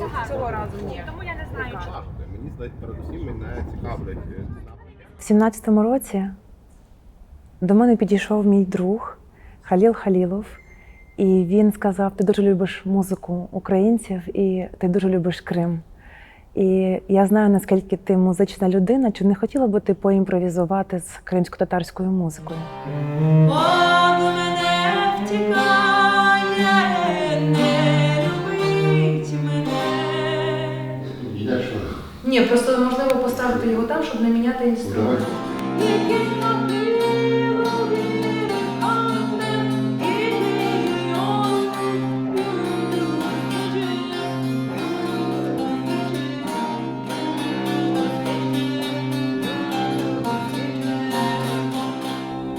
Гарно. Цього разу ні. Тому я не знаю, Мені здається, передусім мене цікавлять. е, В 17-му році до мене підійшов мій друг Халіл Халілов, і він сказав: Ти дуже любиш музику українців і ти дуже любиш Крим. І я знаю, наскільки ти музична людина, чи не хотіла би ти поімпровізувати з кримсько-татарською музикою? Ні, просто можливо поставити його там, щоб не міняти інструмент.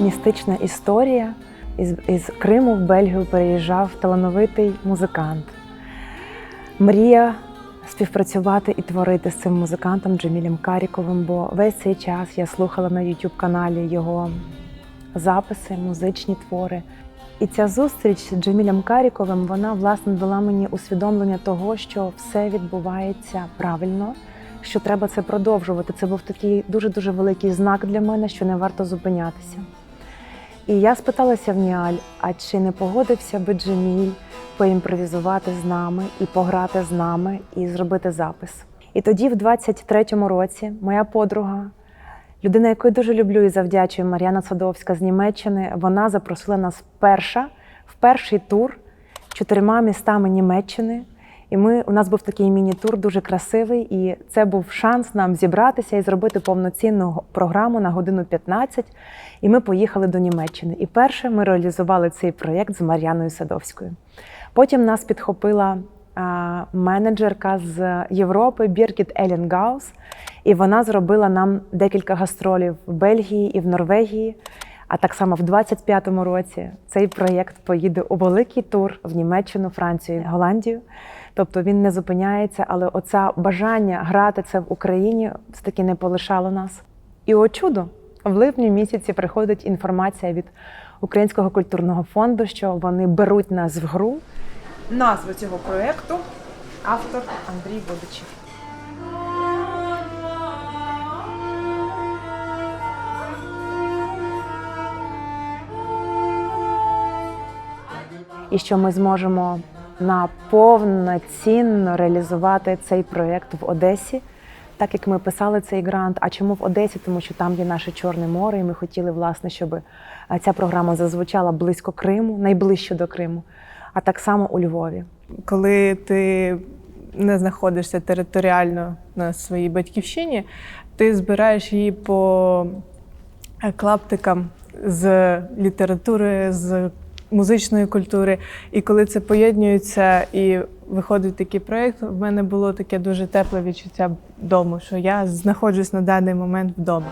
Містична історія. Із, із Криму в Бельгію переїжджав талановитий музикант. Мрія співпрацювати і творити з цим музикантом Джемілем Каріковим, бо весь цей час я слухала на youtube каналі його записи, музичні твори. І ця зустріч з Джемілем Каріковим вона власне дала мені усвідомлення того, що все відбувається правильно, що треба це продовжувати. Це був такий дуже дуже великий знак для мене, що не варто зупинятися. І я спиталася в Ніаль, а чи не погодився би Джеміль поімпровізувати з нами і пограти з нами і зробити запис. І тоді, в 23-му році, моя подруга, людина, яку я дуже люблю і завдячую, Мар'яна Садовська з Німеччини, вона запросила нас перша в перший тур чотирма містами Німеччини. І ми, у нас був такий міні-тур, дуже красивий, і це був шанс нам зібратися і зробити повноцінну програму на годину 15. І ми поїхали до Німеччини. І перше ми реалізували цей проєкт з Мар'яною Садовською. Потім нас підхопила а, менеджерка з Європи Біргіт Елінгаус, і вона зробила нам декілька гастролів в Бельгії і в Норвегії. А так само в 25-му році цей проєкт поїде у великий тур в Німеччину, Францію, Голландію. Тобто він не зупиняється, але оце бажання грати це в Україні все таки не полишало нас. І о чудо! В липні місяці приходить інформація від Українського культурного фонду, що вони беруть нас в гру. Назва цього проєкту автор Андрій Бодичів. і що ми зможемо на повноцінно реалізувати цей проєкт в Одесі, так як ми писали цей грант. А чому в Одесі? Тому що там є наше Чорне море, і ми хотіли, власне, щоб е, ця програма зазвучала близько Криму, найближче до Криму, а так само у Львові. коли ти не знаходишся територіально на своїй батьківщині, ти збираєш її по е, клаптикам з літератури, з музичної культури. І коли це поєднується і виходить такий проєкт, в мене було таке дуже тепле відчуття дому, що я знаходжусь на даний момент вдома.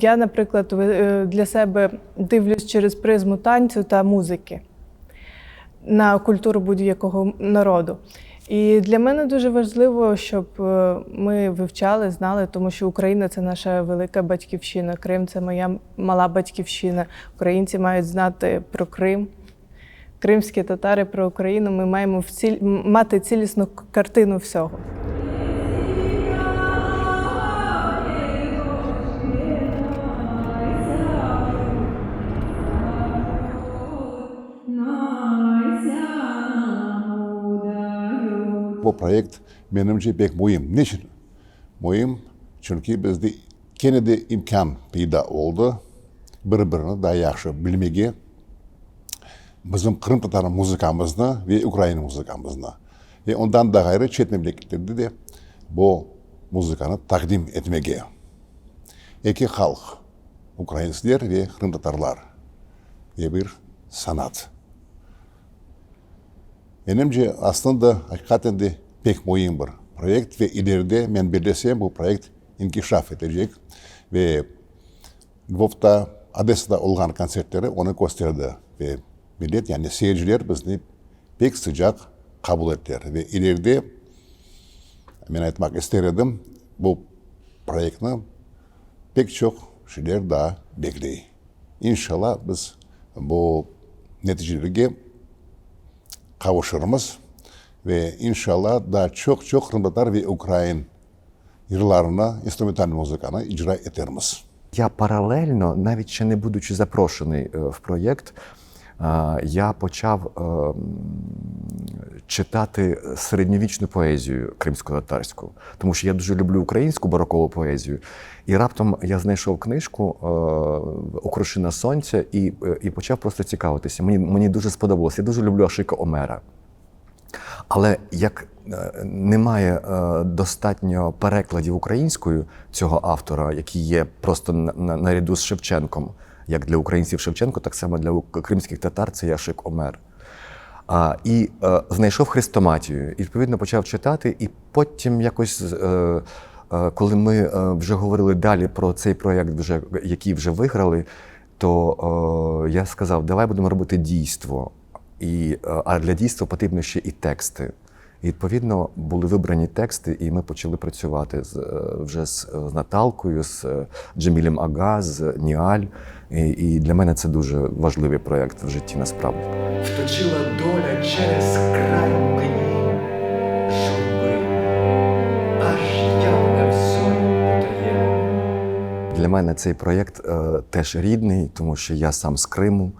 Я, наприклад, е, для себе дивлюсь через призму танцю та музики на культуру будь-якого народу. І для мене дуже важливо, щоб е, ми вивчали, знали, тому що Україна це наша велика батьківщина, Крим це моя мала батьківщина. Українці мають знати про Крим. Кримські татари про Україну. Ми маємо вціль... мати цілісну картину всього. projekt menimcha bek muhim. Nechun? Muhim chunki bizda yanada imkon paydo bo'ldi bir birini daha yaxshi bilmaga bizni qrim tatari muzikamizni va ukraina muzikamizni va undan da g'ayri chet mamlakatlarda bu muzikani taqdim etmaga iki xalq ukrainlar va qrim tatarlar va bir san'at menimcha aslida haqiqatanda pek mühim bir projekt ve ileride ben birleşeyim bu projekt inkişaf edecek ve bu hafta Adesa'da olgan konsertleri onu gösterdi ve millet yani seyirciler bizni pek sıcak kabul ettiler ve ileride ben etmek isterdim bu proyektini pek çok şeyler daha bekleyin. İnşallah biz bu neticelerge kavuşurumuz. Ve inşallah daha çok çok Kırımtatar ve Ukrayna yıllarına instrumental muzikana icra ederimiz. Я паралельно, навіть ще не будучи запрошений е, в проєкт, я почав е, читати середньовічну поезію кримсько-татарську, тому що я дуже люблю українську барокову поезію. І раптом я знайшов книжку е, Окрушина сонця і, і почав просто цікавитися. Мені, мені дуже сподобалося. Я дуже люблю Ашика Омера. Але як е, немає е, достатньо перекладів українською цього автора, який є просто на- на- наряду з Шевченком, як для українців Шевченко, так само для кримських татар це Яшик Омер. А, і е, знайшов хрестоматію, і відповідно почав читати, і потім якось. Е, е, коли ми е, вже говорили далі про цей проєкт, вже, який вже виграли, то е, я сказав, давай будемо робити дійство. І, е, а для дійства потрібно ще і тексти. І відповідно були вибрані тексти, і ми почали працювати з, е, вже з, з Наталкою, з е, Джемілем Ага, з Ніаль. І, і для мене це дуже важливий проєкт в житті насправді. Вточила доля через край мені журби, аж все потає. Для мене цей проєкт е, теж рідний, тому що я сам з Криму,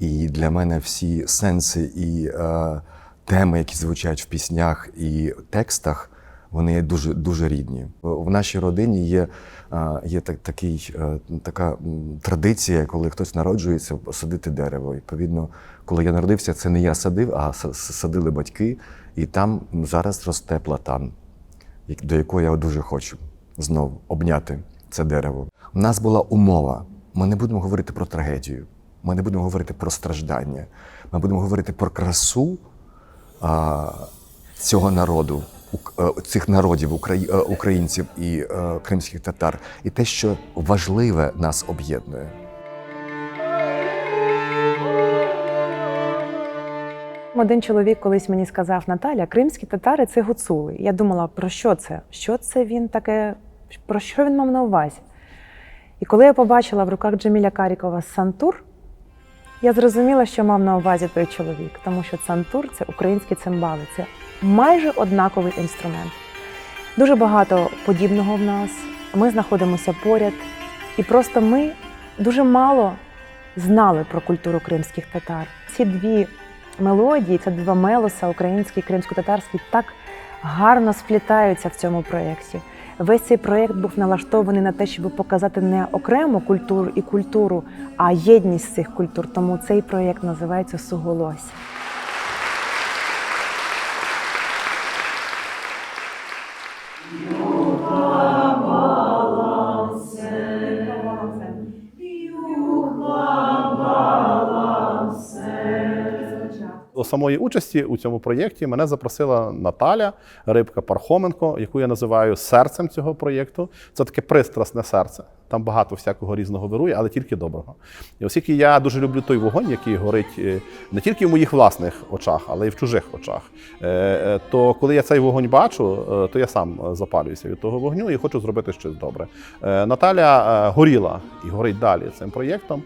і для мене всі сенси і е, теми, які звучать в піснях і текстах, вони є дуже, дуже рідні. В нашій родині є, е, є так, такий, е, така традиція, коли хтось народжується, садити дерево. Відповідно, коли я народився, це не я садив, а садили батьки, і там зараз росте платан до якого я дуже хочу знову обняти це дерево. У нас була умова. Ми не будемо говорити про трагедію, ми не будемо говорити про страждання. Ми будемо говорити про красу а, цього народу, е, цих народів, е, українців і е, кримських татар, і те, що важливе нас об'єднує. Один чоловік колись мені сказав: Наталя, кримські татари це гуцули. Я думала, про що це? Що це він таке? Про що він мав на увазі? І коли я побачила в руках Джеміля Карікова сантур, я зрозуміла, що мав на увазі той чоловік, тому що сантур це українські цимбали, це майже однаковий інструмент. Дуже багато подібного в нас. Ми знаходимося поряд, і просто ми дуже мало знали про культуру кримських татар. Ці дві мелодії, це два мелоса, український і кримсько-татарський, так гарно сплітаються в цьому проєкті. Весь цей проєкт був налаштований на те, щоб показати не окрему культуру і культуру, а єдність цих культур. Тому цей проєкт називається Суголосся. Самої участі у цьому проєкті мене запросила Наталя Рибка Пархоменко, яку я називаю серцем цього проєкту. Це таке пристрасне серце. Там багато всякого різного вирує, але тільки доброго. І оскільки я дуже люблю той вогонь, який горить е, не тільки в моїх власних очах, але й в чужих очах. е, е, То коли я цей вогонь бачу, то я сам запалююся від того вогню і хочу зробити щось добре. Наталя горіла і горить далі цим проєктом.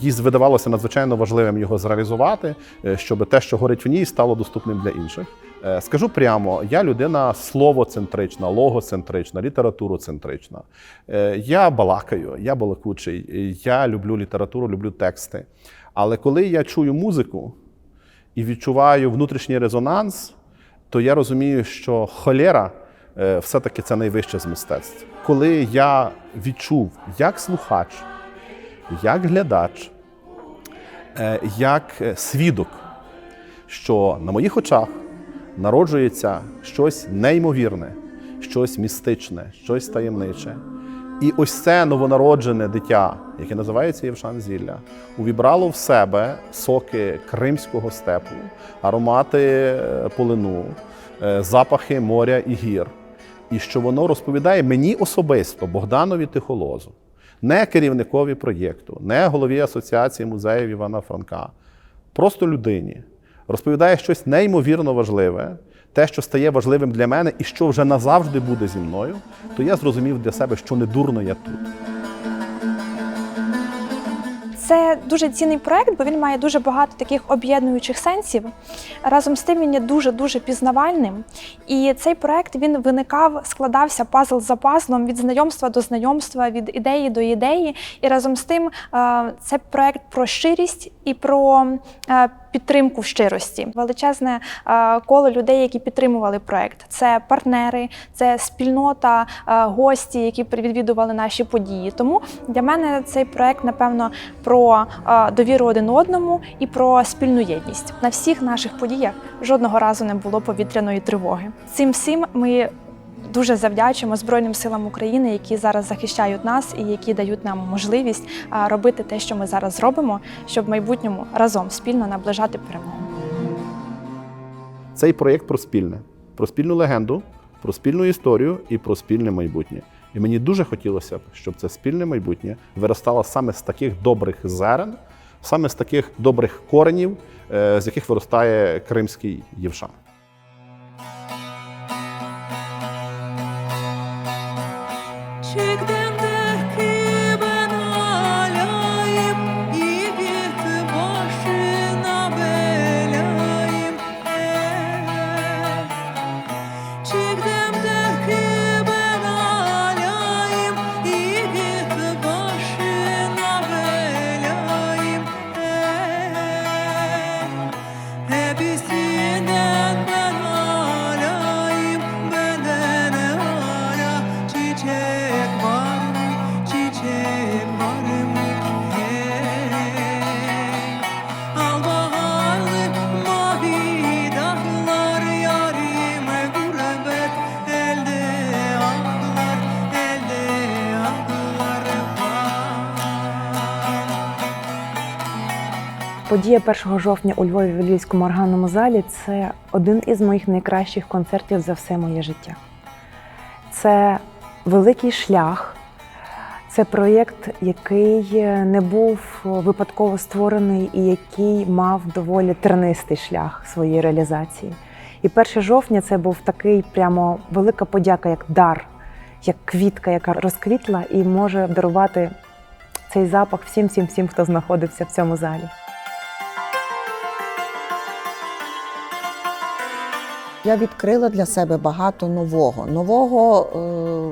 Їй видавалося надзвичайно важливим його зреалізувати, щоб те, що горить в ній, стало доступним для інших. Е, Скажу прямо, я людина словоцентрична, логоцентрична, літературоцентрична. Е, Я балакаю, я балакучий, е, я люблю літературу, люблю тексти. Але коли я чую музику і відчуваю внутрішній резонанс, то я розумію, що холера все-таки це найвище з мистецтв. Коли я відчув як слухач, як глядач, як свідок, що на моїх очах народжується щось неймовірне, щось містичне, щось таємниче. І ось це новонароджене дитя, яке називається Євшан Зілля, увібрало в себе соки кримського степу, аромати е, полину, е, запахи моря і гір. І що воно розповідає мені особисто, Богданові Тихолозу, не керівникові проєкту, не голові Асоціації музеїв Івана Франка, просто людині, розповідає щось неймовірно важливе, те, що стає важливим для мене і що вже назавжди буде зі мною, то я зрозумів для себе, що не дурно я тут. Це дуже цінний проект, бо він має дуже багато таких об'єднуючих сенсів. Разом з тим він є дуже дуже пізнавальним. І цей проект він виникав, складався пазл за пазлом від знайомства до знайомства, від ідеї до ідеї. І разом з тим це проект про щирість і про е, підтримку в щирості. Величезне е, коло людей, які підтримували проект. Це партнери, це спільнота, е, гості, які відвідували наші події. Тому для мене цей проект, напевно, про довіру один одному і про спільну єдність. На всіх наших подіях жодного разу не було повітряної тривоги. Цим всім ми. Дуже завдячуємо Збройним силам України, які зараз захищають нас і які дають нам можливість робити те, що ми зараз зробимо, щоб в майбутньому разом спільно наближати перемогу. Цей проєкт про спільне, про спільну легенду, про спільну історію і про спільне майбутнє. І мені дуже хотілося б, щоб це спільне майбутнє виростало саме з таких добрих зерен, саме з таких добрих коренів, е, з яких виростає кримський євшан. Check gdy Подія 1 жовтня у Львові в Львівському органному залі це один із моїх найкращих концертів за все моє життя. Це великий шлях, це проєкт, який не був випадково створений і який мав доволі тернистий шлях своєї реалізації. І 1 жовтня це був такий прямо велика подяка, як дар, як квітка, яка розквітла і може дарувати цей запах всім, всім, всім, хто знаходився в цьому залі. Я відкрила для себе багато нового, нового е,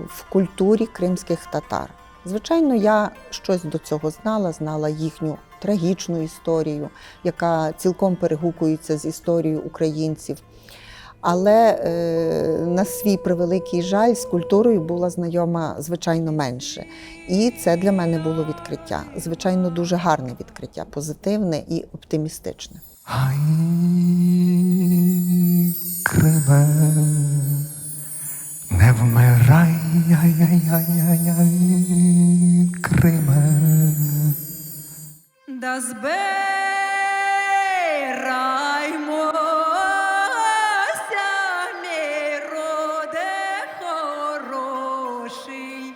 в культурі кримських татар. Звичайно, я щось до цього знала, знала їхню трагічну історію, яка цілком перегукується з історією українців. Але е, на свій превеликий жаль з культурою була знайома звичайно менше. І це для мене було відкриття. Звичайно, дуже гарне відкриття, позитивне і оптимістичне. Ай, не вмирай, ай, ай, ай, ай, Криме. Да збираймося, мій хороший.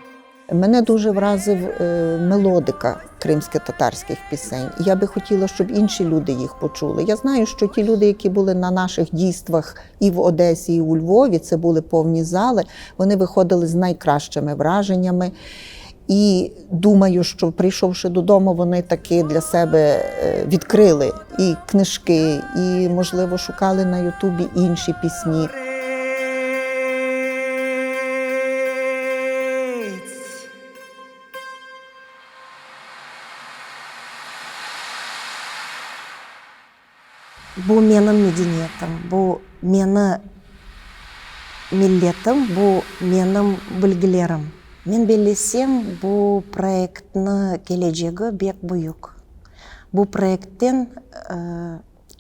Мене дуже вразив е, мелодика кримсько-татарських пісень. Я би хотіла, щоб інші люди їх почули. Я знаю, що ті люди, які були на наших дійствах і в Одесі, і у Львові, це були повні зали. Вони виходили з найкращими враженнями. І думаю, що прийшовши додому, вони таки для себе е, відкрили і книжки, і, можливо, шукали на Ютубі інші пісні. Bu mening medeniyatim bu meni millatim bu mening bilgilarim men bilsam bu proyektni kelajagi bek buyuk bu proyektdan e,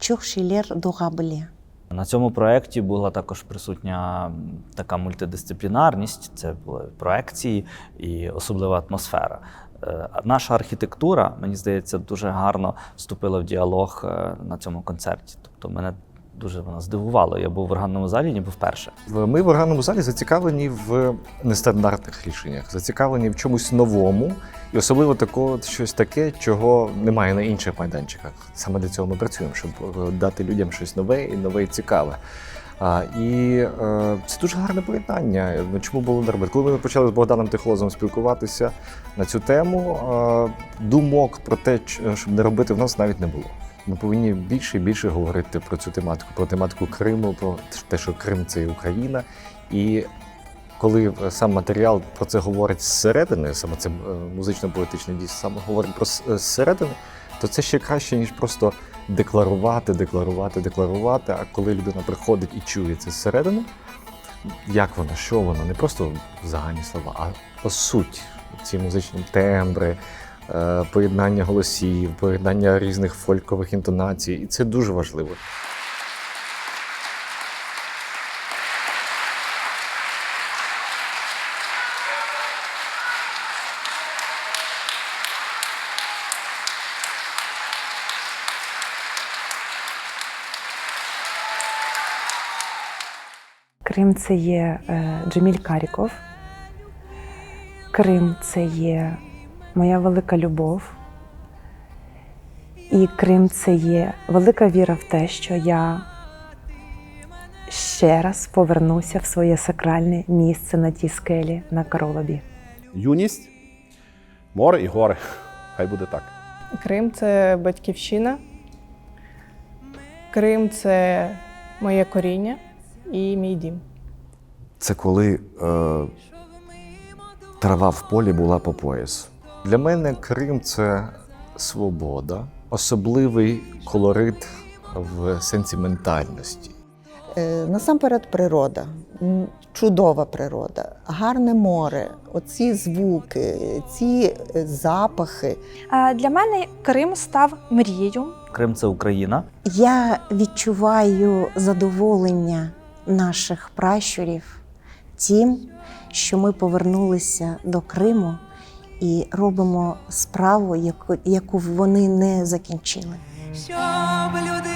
çok şeyler doğabilir На цьому проєкті була також присутня така мультидисциплінарність, це були проекції і особлива атмосфера. Е, Наша архітектура, мені здається, дуже гарно вступила в діалог е, на цьому концерті. Тобто мене дуже вона здивувала. Я був в органному залі, ніби вперше. Ми в органному залі зацікавлені в нестандартних рішеннях, зацікавлені в чомусь новому, і особливо такого щось таке, чого немає на інших майданчиках. Саме для цього ми працюємо, щоб е, дати людям щось нове і нове і цікаве. А, і е, це дуже гарне поєднання. Ну, Чому було не робити? Коли ми почали з Богданом Тихолозом спілкуватися на цю тему, е, думок про те, щоб не робити, в нас навіть не було. Ми повинні більше і більше говорити про цю тематику, про тематику Криму, про те, що Крим це і Україна. І коли е, сам матеріал про це говорить зсередини, саме це е, музично-поетичне дійство саме говорить про е, зсередини, то це ще краще, ніж просто декларувати, декларувати, декларувати. А коли людина приходить і чує це зсередини, як воно, що воно, не просто загальні слова, а по суть, ці музичні тембри, е, поєднання голосів, поєднання різних фолькових інтонацій. І це дуже важливо. Крим це є е, Джеміль Каріков. Крим це є моя велика любов. І Крим це є велика віра в те, що я ще раз повернуся в своє сакральне місце на тій скелі на Каролобі. Юність, море і гори. Хай буде так. Крим це батьківщина. Крим це моє коріння і мій дім. Це коли е, трава в полі була по пояс. Для мене Крим це свобода, особливий колорит в сентиментальності. Е, Насамперед, природа, чудова природа, гарне море, оці звуки, ці е, запахи. Е, Для мене Крим став мрією. Крим це Україна. Я відчуваю задоволення наших пращурів тим, що ми повернулися до Криму і робимо справу, яку, вони не закінчили. Щоб знала.